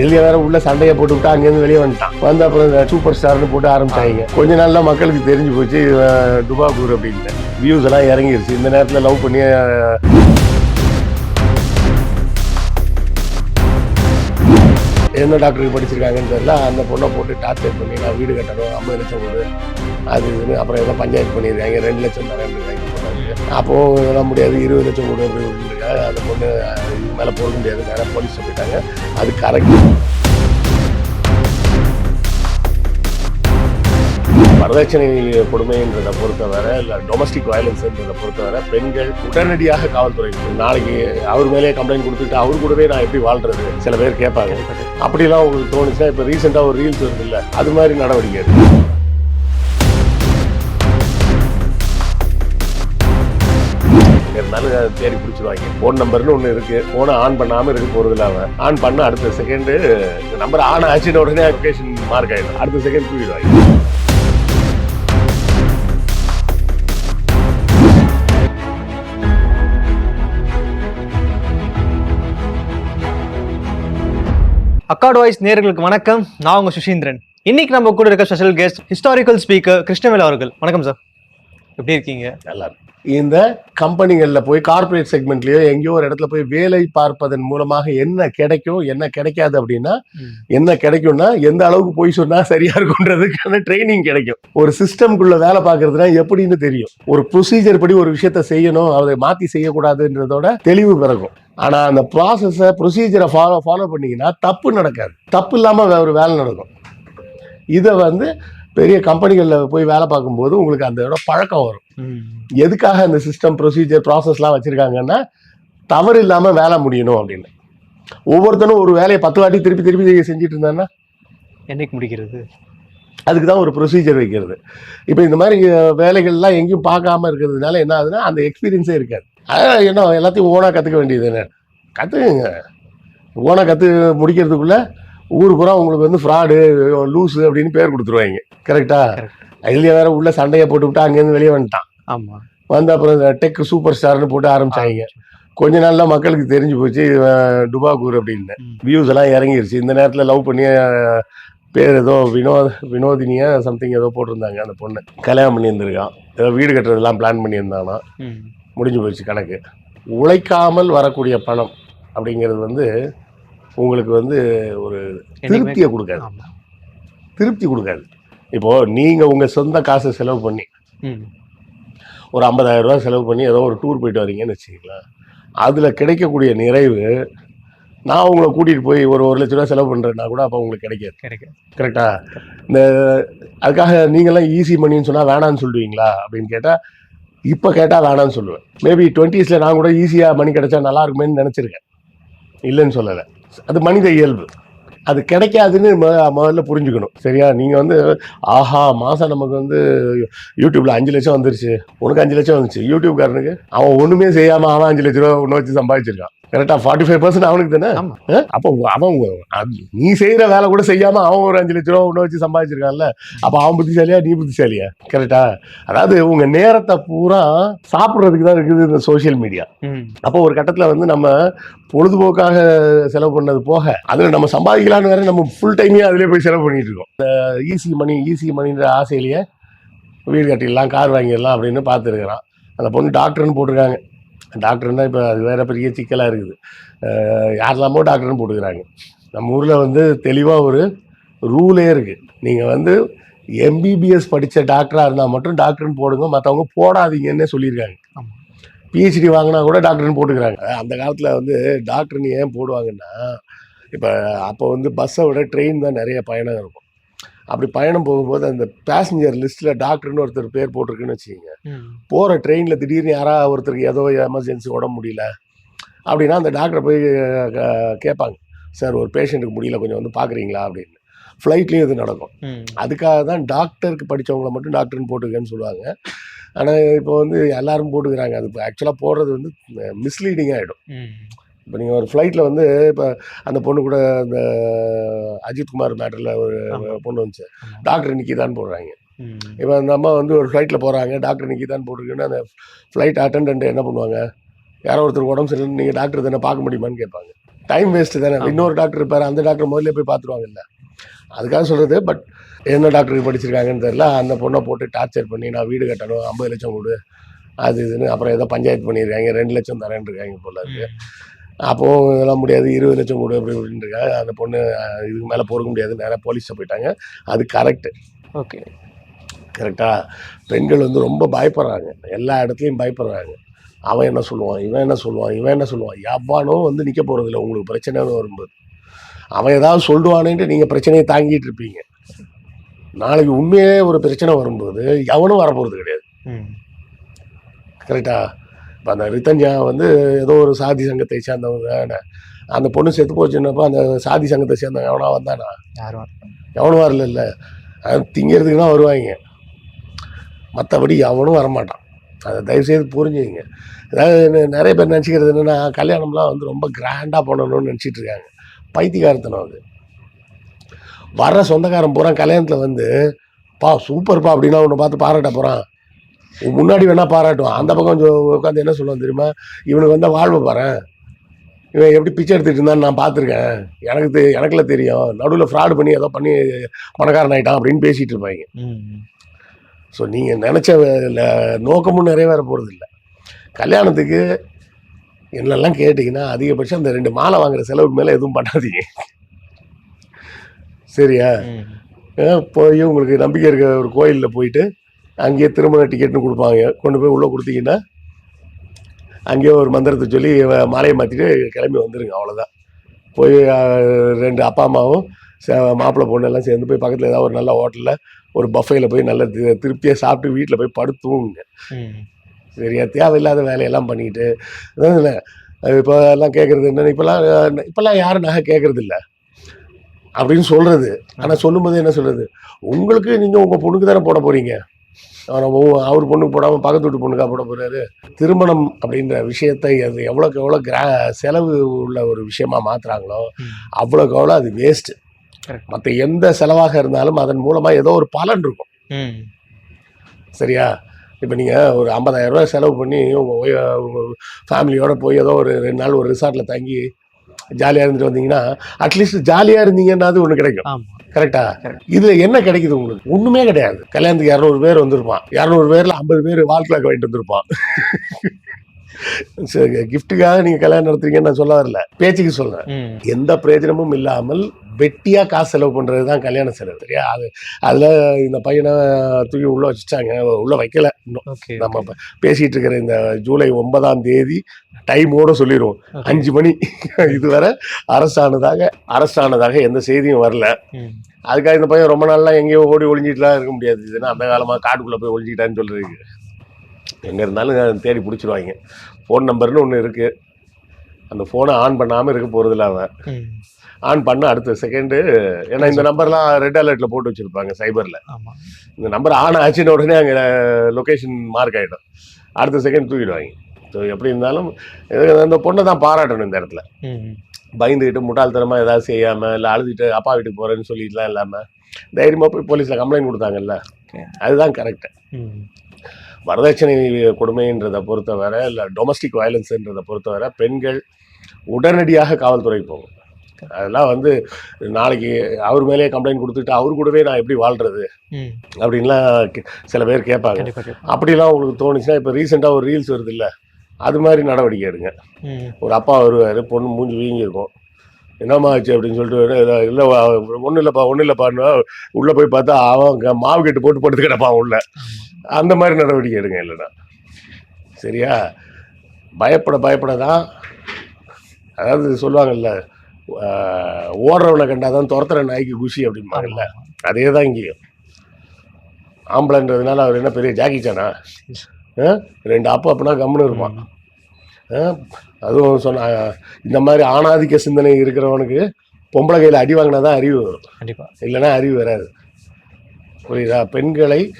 இதுலயே வேற உள்ள சண்டையை போட்டு விட்டு அங்கேருந்து வெளியே வந்துட்டான். வந்து அப்புறம் இந்த சூப்பர் ஸ்டார்னு போட்டு ஆரம்பிச்சாங்க. கொஞ்ச நாள்ல மக்களுக்கு தெரிஞ்சு போச்சு இவன் டுபாகூர் அப்படின்னு வியூஸ் எல்லாம் இறங்கிருச்சு. இந்த நேரத்தில் லவ் பண்ணி என்ன டாக்டருக்கு படிச்சிருக்காங்கன்னு தெரியல. அந்த பொண்ணை போட்டு டார்ச்சர் பண்ணி நான் வீடு கட்டணும் ஐம்பது லட்சம் கொடு அது இதுன்னு அப்புறம் ஏதோ பஞ்சாயத்து பண்ணியிருக்காங்க. ரெண்டு லட்சம் தரேன் அப்போது அப்போ இதெல்லாம் முடியாது. இருபது லட்சம் கொடு அப்படி இருக்காங்க அந்த பொண்ணு மேலே போக முடியாது. நேரம் போலீஸ் போயிட்டாங்க அது கரெக்ட் வரதட்சணை கொடுமைன்றதை பொறுத்தவரை இல்லை டொமஸ்டிக் வயலன்ஸ்ன்றதை பொறுத்தவரை பெண்கள் உடனடியாக காவல்துறை நாளைக்கு அவர் மேலேயே கம்ப்ளைண்ட் கொடுத்துட்டு அவர் கூடவே நான் எப்படி வாழ்றது? சில பேர் கேட்பாங்க. அப்படிலாம் உங்களுக்கு தோணுச்சுன்னா இப்போ ரீசெண்டாக ஒரு ரீல்ஸ் வருது இல்லை அது மாதிரி நடவடிக்கை இருந்தாலும் தேடி பிடிச்சிருவாங்க. ஃபோன் நம்பர்னு ஒன்று இருக்கு. ஃபோனை ஆன் பண்ணாமல் இருக்க போகிறது இல்லாமல் ஆன் பண்ண அடுத்த செகண்டு நம்பர் ஆன் ஆச்சுன்னு உடனே லொகேஷன் மார்க் ஆயிடும். அடுத்த செகண்ட் தூக்கிடுவாங்க. அக்காட் வாய்ஸ் நேயர்களுக்கு வணக்கம். நான் உங்க சுஷீந்திரன் இன்னைக்கு நம்ம கூட இருக்க special guest historical speaker Krishnavel அவர்கள். வணக்கம் சார் எப்படி இருக்கீங்க? நல்லா இருக்கு இந்த கம்பெனிகளில் போய் கார்ப்பரேட் செக்மெண்ட்லயோ எங்கேயோ ஒரு இடத்துல போய் வேலை பார்ப்பதன் மூலமாக என்ன கிடைக்கும் என்ன கிடைக்காது அப்படின்னா என்ன கிடைக்கும்னா எந்த அளவுக்கு போய் சொன்னா சரியா இருக்குன்றதுக்கான ட்ரைனிங் கிடைக்கும். ஒரு சிஸ்டம்குள்ள வேலை பார்க்கறதுனா எப்படின்னு தெரியும். ஒரு ப்ரொசீஜர் படி ஒரு விஷயத்த செய்யணும் அதை மாத்தி செய்யக்கூடாதுன்றதோட தெளிவு பிறக்கும் ஆனா அந்த ப்ராசஸை ப்ரொசீஜரை ஃபாலோ ஃபாலோ பண்ணீங்கன்னா தப்பு நடக்காது. தப்பு இல்லாம வே- ஒரு வேலை நடக்கும். இதை வந்து பெரிய கம்பெனிகளில் போய் வேலை பார்க்கும்போது உங்களுக்கு அந்த இடம் பழக்கம் வரும். எதுக்காக அந்த சிஸ்டம் ப்ரொசீஜர் ப்ராசஸ்லாம் வச்சிருக்காங்கன்னா தவறு இல்லாம வேலை முடியணும் அப்படின்னு. ஒவ்வொருத்தனும் ஒரு வேலையை பத்து வாட்டி திருப்பி திருப்பி செஞ்சுட்டு இருந்தான்னா என்னைக்கு முடிக்கிறது? அதுக்கு தான் ஒரு ப்ரொசீஜர் வைக்கிறது. இப்போ இந்த மாதிரி வேலைகள்லாம் எங்கேயும் பார்க்காம இருக்கிறதுனால என்ன ஆகுதுன்னா அந்த எக்ஸ்பீரியன்ஸே இருக்காது. அதான் என்ன எல்லாத்தையும் ஓனாக கற்றுக்க வேண்டியது என்ன கற்றுக்குங்க ஓனாக கற்று முடிக்கிறதுக்குள்ள ஊர் பூரா உங்களுக்கு வந்து ஃப்ராடு லூஸு அப்படின்னு பேர் கொடுத்துருவாங்க. கரெக்டா இதுலயே வேற உள்ள சண்டையை போட்டு விட்டு அங்கேருந்து வெளியே வந்துட்டான். ஆமா. வந்து அப்புறம் இந்த டெக் சூப்பர் ஸ்டார்னு போட்டு ஆரம்பிச்சாங்க. கொஞ்ச நாள்ல மக்களுக்கு தெரிஞ்சு போச்சு டுபாகூர் அப்படின்னு. வியூஸ் எல்லாம் இறங்கிருச்சு. இந்த நேரத்தில் லவ் பண்ணி பேர் ஏதோ வினோத் வினோதினியா சம்திங் ஏதோ போட்டிருந்தாங்க அந்த பொண்ணு. கல்யாணம் பண்ணியிருந்திருக்கான். ஏதோ வீடு கட்டுறதெல்லாம் பிளான் பண்ணியிருந்தானா. முடிஞ்சு போச்சு கணக்கு. உழைக்காமல் வரக்கூடிய பணம் அப்படிங்கிறது வந்து உங்களுக்கு வந்து ஒரு திருப்தியை கொடுக்காது. திருப்தி கொடுக்காது. இப்போ நீங்க உங்க சொந்த காசை செலவு பண்ணி. ஒரு 50000 ரூபாய் செலவு பண்ணி ஏதோ ஒரு டூர் போயிட்டு வரீங்கன்னு வச்சுக்கலாம் அதில் கிடைக்கக்கூடிய நிறைவு நான் உங்களை கூட்டிகிட்டு போய் ஒரு ஒரு லட்ச ரூபா செலவு பண்ணுறேன்னா கூட அப்போ உங்களுக்கு கிடைக்காது. கிடைக்கும் கரெக்டா இந்த அதுக்காக நீங்களாம் ஈஸி மணின்னு சொன்னால் வேணான்னு சொல்லுவீங்களா? அப்படின்னு கேட்டால் இப்போ கேட்டால் வேணான்னு சொல்லுவேன். மேபி டுவெண்ட்டீஸில் நான் கூட ஈஸியாக மணி கிடைச்சா நல்லா இருக்குமேன்னு நினச்சிருக்கேன். இல்லைன்னு சொல்லலை. அது மனித இயல்பு. அது கிடைக்காதுன்னு முதல்ல புரிஞ்சுக்கணும் சரியா நீங்கள் வந்து ஆஹா மாதம் நமக்கு வந்து யூடியூப்பில் அஞ்சு லட்சம் வந்துருச்சு உனக்கு அஞ்சு லட்சம் வந்துச்சு யூடியூப்காரனுக்கு அவன் ஒன்றுமே செய்யாம அவன் அஞ்சு லட்ச ரூபா ஒன்று வச்சு சம்பாதிச்சிருக்கான் கரெக்டா ஃபார்ட்டி ஃபைவ் பர்சன்ட் அவனுக்கு தானே? அப்போ அவன் நீ செய்யற வேலை கூட செய்யாம அவன் ஒரு அஞ்சு லட்ச ரூபா ஒன்று வச்சு சம்பாதிச்சிருக்கான்ல? அப்போ அவன் புத்திசாலியா நீ புத்திசாலியா? கரெக்டா அதாவது உங்க நேரத்தை பூரா சாப்பிட்றதுக்கு தான் இருக்குது இந்த சோஷியல் மீடியா. அப்போ ஒரு கட்டத்தில் வந்து நம்ம பொழுதுபோக்காக செலவு பண்ணது போக அதில் நம்ம சம்பாதிக்கலாம்னு வேற நம்ம ஃபுல் டைமே அதிலே போய் செலவு பண்ணிட்டு இருக்கோம். இந்த ஈஸி மணி ஈஸி மணின்ற ஆசையிலேயே வீடு கட்டிடலாம் கார் வாங்கிடலாம் அப்படின்னு பார்த்துருக்குறான். அந்த பொண்ணு டாக்டர்னு போட்டிருக்காங்க. டாக்டர்னா இப்போ அது வேற பெரிய சிக்கலாக இருக்குது. யாரெல்லாமோ டாக்டர்னு போட்டுக்கிறாங்க. நம்ம ஊரில் வந்து தெளிவாக ஒரு ரூலே இருக்குது நீங்கள் வந்து எம்பிபிஎஸ் படித்த டாக்டராக இருந்தால் மட்டும் டாக்டர்னு போடுங்க. மற்றவங்க போடாதீங்கன்னே சொல்லியிருக்காங்க. பிஹெச்டி வாங்கினா கூட டாக்டர்னு போட்டுக்கிறாங்க. அந்த காலத்தில் வந்து டாக்டர்னு ஏன் போடுவாங்கன்னா இப்போ அப்போ வந்து பஸ்ஸை விட ட்ரெயின் தான் நிறைய பயணம் இருக்கும். அப்படி பயணம் போகும்போது அந்த பேசஞ்சர் லிஸ்ட்டில் டாக்டர்னு ஒருத்தர் பேர் போட்டிருக்குன்னு வச்சுக்கோங்க. போகிற ட்ரெயினில் திடீர்னு யாராவது ஒருத்தருக்கு ஏதோ எமர்ஜென்சி உடம்பு முடியல. அப்படின்னா அந்த டாக்டரை போய் கேட்பாங்க. சார் ஒரு பேஷண்ட்டுக்கு முடியல கொஞ்சம் வந்து பார்க்குறீங்களா? அப்படின்னு. ஃப்ளைட்லேயும் இது நடக்கும். அதுக்காக தான் டாக்டருக்கு படித்தவங்கள மட்டும் டாக்டர்னு போட்டுக்கன்னு சொல்லுவாங்க. ஆனால் இப்போ வந்து எல்லாரும் போட்டுக்கிறாங்க. அது ஆக்சுவலாக போடுறது வந்து மிஸ்லீடிங் ஆகிடும். இப்போ நீங்கள் ஒரு ஃப்ளைட்டில் வந்து இப்போ அந்த பொண்ணு கூட இந்த அஜித்குமார் மேட்டரில் ஒரு. பொண்ணு வந்துச்சு. டாக்டர் நிக்கிதான்னு போடுறாங்க. இப்போ அந்த அம்மா வந்து ஒரு ஃப்ளைட்டில் போகிறாங்க டாக்டர் நிக்கிதான்னு போட்டிருக்குன்னு அந்த ஃப்ளைட் அட்டெண்டன்ட் என்ன பண்ணுவாங்க? யாரோ ஒருத்தர் உடம்பு சரியில்லைன்னு நீங்கள் டாக்டர் தானே பார்க்க முடியுமான்னு கேட்பாங்க. டைம் வேஸ்ட் தானே. இன்னொரு டாக்டர் இருப்பார். அந்த டாக்டர் முதல்ல போய் பார்த்துருவாங்கல்ல. அதுக்காக சொல்கிறது பட் என்ன டாக்டருக்கு படிச்சிருக்காங்கன்னு தெரியல. அந்த பொண்ணை போட்டு டார்ச்சர் பண்ணி நான் வீடு கட்டணும். ஐம்பது லட்சம் கொடு. அது இதுன்னு அப்புறம் ஏதோ பஞ்சாயத்து பண்ணியிருக்காங்க. ரெண்டு லட்சம் தரேன் இருக்காங்க போல இருக்கு. அப்போ இதெல்லாம் முடியாது இருபது லட்சம் கொடு அப்படி இப்படின்னு இருக்காங்க அந்த பொண்ணு இதுக்கு மேலே பொறுக்க முடியாது. நேராக போலீஸில் போயிட்டாங்க. அது கரெக்டு ஓகே. கரெக்டா பெண்கள் வந்து ரொம்ப பயப்படுறாங்க. எல்லா இடத்துலையும் பயப்படுறாங்க. அவன் என்ன சொல்லுவான்? இவன் என்ன சொல்லுவான்? இவன் என்ன சொல்லுவான்? எவ்வானோ வந்து நிற்க போகிறதில்ல உங்களுக்கு பிரச்சனைன்னு வரும்போது. அவன் ஏதாவது சொல்லுவானேன்ட்டு நீங்கள் பிரச்சனையை தாங்கிட்டு இருப்பீங்க. நாளைக்கு உண்மையே ஒரு பிரச்சனை வரும்போது எவனும் வரப்போகிறது கிடையாது. ம். கரெக்டா இப்போ அந்த ரித்தன்யா வந்து ஏதோ ஒரு சாதி சங்கத்தை சேர்ந்தவங்க. அந்த பொண்ணு செத்து போச்சுன்னப்போ அந்த சாதி சங்கத்தை சேர்ந்தவன் எவனா வந்தானா? யாரும் எவனும் வரல இல்லை அது திங்கிறதுக்கு தான் வருவாங்க மற்றபடி எவனும் வரமாட்டான். அதை தயவுசெய்து புரிஞ்சுங்க அதாவது நிறைய பேர் நினச்சிக்கிறது என்னென்னா கல்யாணம்லாம் வந்து ரொம்ப கிராண்டாக பண்ணணும்னு நினச்சிட்டு இருக்காங்க. பைத்தியக்காரத்தனம் அது. வர்ற சொந்தக்காரன் பூரா கல்யாணத்தில் வந்து பா சூப்பர்ப்பா அப்படின்னா உன்னை பார்த்து பாராட்ட போகிறான் முன்னாடி வேணா பாராட்டுவான். அந்த பக்கம் கொஞ்சம் உட்காந்து என்ன சொல்லுவான் தெரியுமா? இவனுக்கு வந்த வாழ்வை பாரு இவன் எப்படி பிச்சை எடுத்துட்டு இருந்தான்னு நான் பார்த்துருக்கேன். எனக்கு தெ எனக்குல தெரியும். நடுவில் ஃப்ராடு பண்ணி ஏதோ பண்ணி பணக்காரன் ஆயிட்டான் அப்படின்னு பேசிட்டு இருப்பாங்க. ஸோ நீங்கள் நினச்ச நோக்கமும் நிறைவேற போகிறது இல்லை கல்யாணத்துக்கு என்னெல்லாம் கேட்டிங்கன்னா அதிகபட்சம் அந்த ரெண்டு மாலை வாங்குற செலவுக்கு மேலே எதுவும் பண்ணாதீங்க. சரியா? போய் உங்களுக்கு நம்பிக்கை இருக்க ஒரு கோயிலில் போயிட்டு அங்கேயே திருமண டிக்கெட்னு கொடுப்பாங்க. கொண்டு போய் உள்ளே கொடுத்தீங்கன்னா அங்கேயே ஒரு மந்திரத்தை சொல்லி மாலையை மாற்றிட்டு கிளம்பி வந்துடுங்க அவ்வளோதான் போய் ரெண்டு அப்பா அம்மாவும் ச- மாப்பிள்ளை பொண்ணு எல்லாம் சேர்ந்து போய் பக்கத்தில் ஏதாவது ஒரு நல்ல ஹோட்டலில் ஒரு பஃபேல போய் நல்ல திருப்தியாக சாப்பிட்டு வீட்டில் போய் படுத்துங்க ம். சரியா? தேவையில்லாத வேலையெல்லாம் பண்ணிக்கிட்டு இல்லை இப்போ எல்லாம் கேட்குறது என்னென்ன இப்போல்லாம் இப்போல்லாம் யாரும் நகை கேட்குறது இல்லை அப்படின்னு சொல்கிறது ஆனால் சொல்லும்போது என்ன சொல்கிறது உங்களுக்கு நீங்கள் உங்கள் பொண்ணுக்கு தானே போட போகிறீங்க அவர் பொண்ணுக்கு போடாமல் பக்கத்து வீட்டு பொண்ணுக்கா போட போகிறாரு திருமணம் அப்படின்ற விஷயத்தை அது எவ்வளோக்கு எவ்வளோ கிரா செலவு உள்ள ஒரு விஷயமா மாற்றுறாங்களோ. அவ்வளோக்கு எவ்வளோ அது வேஸ்ட்டு. மற்ற எந்த செலவாக இருந்தாலும் அதன் மூலமாக ஏதோ ஒரு பலன் இருக்கும். சரியா? இப்போ நீங்கள் ஒரு 50000 ரூபாய் செலவு பண்ணி உங்கள் ஃபேமிலியோட போய் ஏதோ ஒரு ரெண்டு நாள் ஒரு ரிசார்ட்டில் தங்கி ஜாலியாக இருந்துட்டு வந்தீங்கன்னா அட்லீஸ்ட் ஜாலியாக இருந்தீங்கன்னாது ஒன்று கிடைக்கும். கரெக்டா. இதில் என்ன கிடைக்குது உங்களுக்கு? ஒன்றுமே கிடையாது. கல்யாணத்துக்கு இரநூறு பேர் வந்திருப்பான். இரநூறு பேரில் ஐம்பது பேர் வாழ்க்கையில் வாங்கிட்டு வந்திருப்பான். கிஃப்ட்டுக்காக நீங்கள் கல்யாணம் நடத்துறீங்கன்னு நான் சொல்ல வரல. பேச்சுக்கு சொல்கிறேன் ம். எந்த பிரயோஜனமும் இல்லாமல் வெட்டியாக காசு செலவு பண்ணுறது தான் கல்யாண செலவு சரியா? அது அதில் இந்த பையனை தூக்கி உள்ளே வச்சுட்டாங்க. உள்ளே வைக்கல இன்னும். நம்ம பேசிட்டு இருக்கிற இந்த ஜூலை ஒன்பதாம் தேதி டைமோட சொல்லிடுவோம். அஞ்சு மணி இதுவரை அரசானதாக அரசானதாக எந்த செய்தியும் வரல. அதுக்காக இந்த பையன் ரொம்ப நாள்லாம் எங்கேயோ ஓடி ஒளிஞ்சிட்டுலாம் இருக்க முடியாது. இதுன்னா அந்த காலமாக காட்டுக்குள்ளே போய் ஒளிஞ்சிக்கிட்டான்னு சொல்றதுக்கு எங்கே இருந்தாலும் தேடி பிடிச்சிருவாங்க. ஃபோன் நம்பர்னு ஒன்று இருக்குது அந்த ஃபோனை ஆன் பண்ணாமல் இருக்க போகிறதில்ல அவன். ஆன் பண்ண அடுத்த செகண்டு ஏன்னா இந்த நம்பர்லாம் ரெட் அலர்ட்டில் போட்டு வச்சுருப்பாங்க சைபரில் இந்த நம்பர் ஆன் ஆச்சுன்னு உடனே அங்கே லொக்கேஷன் மார்க் ஆகிடும் அடுத்த செகண்ட் தூக்கிடுவாங்க. ஸோ எப்படி இருந்தாலும் அந்த பொண்ணை தான் பாராட்டணும் இந்த இடத்துல. பயந்துக்கிட்டு முட்டாள்தனமாக ஏதாவது செய்யாமல் இல்லை அழுதுட்டு அப்பா வீட்டுக்கு போகிறேன்னு சொல்லிட்டுலாம் இல்லாமல் தைரியமாக போய் போலீஸில் கம்ப்ளைண்ட் கொடுத்தாங்கல்ல. அதுதான் கரெக்டு வரதட்சணை கொடுமைன்றதை பொறுத்தவரை இல்லை டொமஸ்டிக் வயலன்ஸுன்றதை பொறுத்தவரை பெண்கள் உடனடியாக காவல்துறை போகும். அதெல்லாம் வந்து நாளைக்கு அவர் மேலேயே கம்ப்ளைண்ட் கொடுத்துட்டு அவர் கூடவே நான் எப்படி வாழ்றது? அப்படின்லாம் சில பேர் கேட்பாங்க. அப்படிலாம் உங்களுக்கு தோணுச்சுன்னா இப்போ ரீசெண்டாக ஒரு ரீல்ஸ் வருது இல்லை அது மாதிரி நடவடிக்கை எடுங்க. ஒரு அப்பா வருவார் பொண்ணு மூஞ்சி வீங்கியிருக்கும். என்னம்மா ஆச்சு அப்படின்னு சொல்லிட்டு இல்லை ஒன்றும் இல்லைப்பா ஒன்றும் இல்லைப்பான்னு உள்ளே போய் பார்த்தா அவன் மாவு கட்டு போட்டு படுத்து கிடப்பான் உள்ள அந்த மாதிரி நடவடிக்கை எடுங்க இல்லைன்னா. சரியா? பயப்பட பயப்பட தான். அதாவது சொல்லுவாங்கல்ல ஓடுறவனை கண்டாதான் துரத்துற நாய்க்கு குஷி அப்படிம்பாங்கல்ல. அதே தான் இங்கேயும். ஆம்பளைன்றதுனால அவர் என்ன பெரிய ஜாக்கி சானா ஆ? ரெண்டு அப்பா அப்பனா கம்முன்னு இருப்பான்? அதுவும் சொன்ன இந்த மாதிரி ஆணாதிக்க சிந்தனை இருக்கிறவனுக்கு பொம்பளை கையில் அடி வாங்கினா தான் அறிவு வரும். கண்டிப்பா. இல்லைன்னா அறிவு வராது. புரியுதா? பெண்களை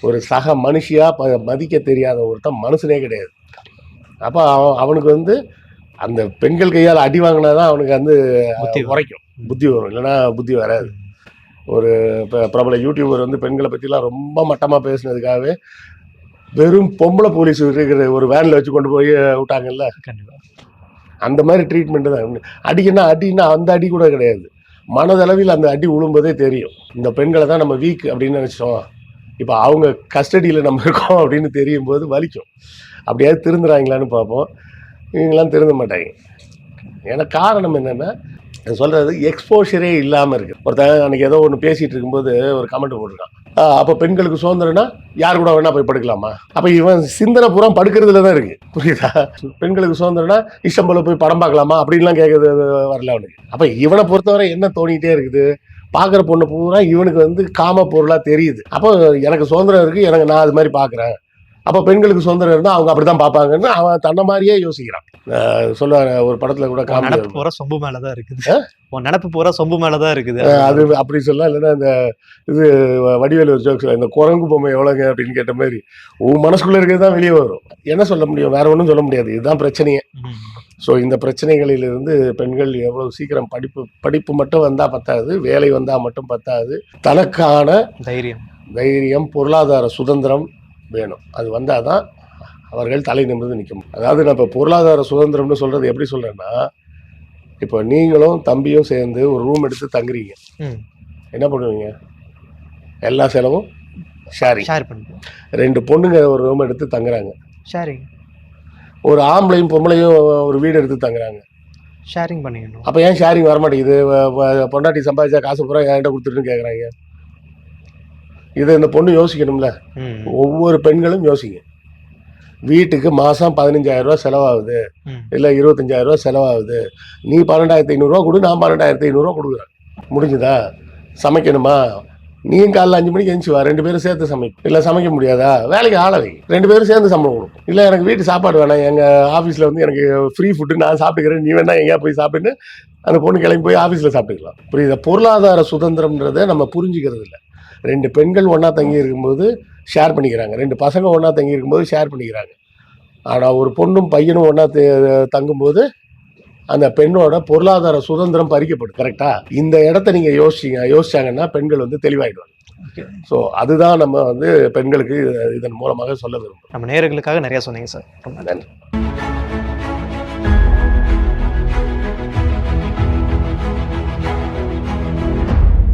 ஒரு சக மனுஷியா ப மதிக்க தெரியாத ஒருத்தன் மனுஷனே கிடையாது. அப்போ அவன் அவனுக்கு வந்து அந்த பெண்கள் கையால் அடி வாங்கினா தான் அவனுக்கு வந்து. உரைக்கும். புத்தி வரும். இல்லைன்னா புத்தி வராது. ஒரு ப- பிரபல யூடியூபர் வந்து பெண்களை பற்றிலாம் ரொம்ப மட்டமாக பேசுனதுக்காகவே வெறும் பொம்பளை போலீஸ் இருக்கிற ஒரு வேனில் வச்சு கொண்டு போய் விட்டாங்கல்ல? அந்த மாதிரி ட்ரீட்மெண்ட் தான். அடிக்குன்னா அடின்னா அந்த அடி கூட கிடையாது. மனதளவில் அந்த அடி உழும்பதே தெரியும். இந்த பெண்களை தான் நம்ம வீக் அப்படின்னு நினச்சிட்டோம் இப்போ அவங்க கஸ்டடியில் நம்ம இருக்கோம் அப்படின்னு தெரியும் போது வலிக்கும். அப்படியாவது திருந்துறாங்களான்னு பார்ப்போம். இவங்களாம் திருந்த மாட்டாங்க. ஏன்னா காரணம் என்னென்னா சொல்கிறது எக்ஸ்போஷரே இல்லாமல் இருக்குது ஒருத்தன் அன்றைக்கி ஏதோ ஒன்று பேசிகிட்டு இருக்கும்போது ஒரு கமெண்ட் போட்டிருக்கான். அப்போ பெண்களுக்கு சுதந்திரம்னா யார் கூட வேணா போய் படுக்கலாமா? அப்போ இவன் சிந்தனை பூரா படுக்கிறதுல தான் இருக்குது புரியுதா? பெண்களுக்கு சுதந்திரம்னா இஷ்டம் போல போய் படம் பார்க்கலாமா அப்படின்லாம் கேட்கறது வரல அவனுக்கு. அப்போ இவனை பொறுத்தவரை என்ன தோணிக்கிட்டே இருக்குது? பார்க்குற பொண்ணு பூரா இவனுக்கு வந்து காம பொருளாக தெரியுது. அப்போ எனக்கு சுதந்திரம் இருக்குது எனக்கு நான் அது மாதிரி பார்க்குறேன் அப்போ பெண்களுக்கு சுதந்திரம் இருந்தால் அவங்க அப்படி தான் பார்ப்பாங்கன்னு அவன் தன்னை மாதிரியே யோசிக்கிறான். சொல்ல ஒரு படத்தில் கூட நினப்பு பூரா சொம்பு மேலதான் இருக்குது. உன் நினப்பு பூரா சொம்பு மேலதான் இருக்குது. அஹ் அது அப்படி சொல்லலாம் இல்லைன்னா இந்த இது வடிவேலு ஒரு ஜோக்ஸ் இந்த குரங்கு பொம்மை எவ்வளோங்க அப்படின்னு கேட்ட மாதிரி உன் மனசுக்குள்ளே இருக்கிறது தான் வெளியே வரும். என்ன சொல்ல முடியும்? வேற ஒன்றும் சொல்ல முடியாது. இதுதான் பிரச்சனையே. ஸோ இந்த பிரச்சனைகளிலிருந்து பெண்கள் எவ்வளவு சீக்கிரம் படிப்பு படிப்பு மட்டும் வந்தால் பத்தாது வேலை வந்தால் மட்டும் பத்தாது. தனக்கான தைரியம். தைரியம் பொருளாதார சுதந்திரம் வேணும். அது வந்தால் தான் அவர்கள் தலை நிமிர்ந்து நிற்க முடியும் அதாவது நான் இப்போ பொருளாதார சுதந்திரம்னு சொல்கிறது எப்படி சொல்கிறேன்னா இப்போ நீங்களும் தம்பியும் சேர்ந்து ஒரு ரூம் எடுத்து தங்குறீங்க. ம். என்ன பண்ணுவீங்க? எல்லா செலவும் ஷேரிங் ஷேர் பண்ணிப்போம் ரெண்டு பொண்ணுங்க ஒரு ரூம் எடுத்து தங்குறாங்க. ஷேரிங் ஒரு ஆம்பளையும் பொம்பளையும் ஒரு வீடு எடுத்து தங்குறாங்க. ஷேரிங் பண்ணிக்கணும். அப்போ ஏன் ஷேரிங் வரமாட்டேங்குது? பொண்டாட்டி சம்பாதிச்சா காசு பூரா என்கிட்ட கொடுத்துட்டுன்னு கேட்குறாங்க இதை இந்த பொண்ணு யோசிக்கணும்ல. ஒவ்வொரு பெண்களும் யோசிங்க வீட்டுக்கு மாதம் பதினஞ்சாயிரம் ரூபா செலவாகுது. இல்லை இருபத்தஞ்சாயிரம் ரூபா செலவாகுது. நீ பன்னெண்டாயிரத்தி ஐநூறுரூவா கொடு நான் பன்னெண்டாயிரத்தி ஐநூறுரூவா கொடுக்குறேன். முடிஞ்சுதா? சமைக்கணுமா? நீயும் காலைல அஞ்சு மணிக்கு எழுந்துச்சு வா. ரெண்டு பேரும் சேர்த்து சமைக்கும் இல்லை சமைக்க முடியாதா? வேலைக்கு ஆள வை ரெண்டு பேரும் சேர்ந்து சம்பளம் கொடுக்கும். இல்லை எனக்கு வீட்டு சாப்பாடு வேணாம். எங்கள் ஆஃபீஸில் வந்து எனக்கு ஃப்ரீ ஃபுட்டு நான் சாப்பிட்டுக்கிறேன். நீ வேணா எங்கேயா போய் சாப்பிட்டுன்னு அந்த பொண்ணு கிளம்பி போய் ஆஃபீஸில் சாப்பிட்டுக்கலாம். புரியுதா? பொருளாதார சுதந்திரம்ன்றதை நம்ம புரிஞ்சுக்கிறது இல்லை ரெண்டு பெண்கள் ஒன்றா தங்கி இருக்கும்போது ஷேர் பண்ணிக்கிறாங்க. ரெண்டு பசங்க ஒன்றா தங்கி இருக்கும்போது ஷேர் பண்ணிக்கிறாங்க. ஆனால் ஒரு பொண்ணும் பையனும் ஒன்றா தங்கும்போது அந்த பெண்ணோட பொருளாதார சுதந்திரம் பறிக்கப்படும். கரெக்டா இந்த இடத்த நீங்கள் யோசிச்சிங்க யோசிச்சாங்கன்னா பெண்கள் வந்து தெளிவாயிடுவாங்க. ஸோ அதுதான் நம்ம வந்து பெண்களுக்கு இதன் மூலமாக சொல்ல விரும்புகிறோம் நம்ம நேயர்களுக்காக நிறைய சொன்னீங்க சார் ரொம்ப நன்றி.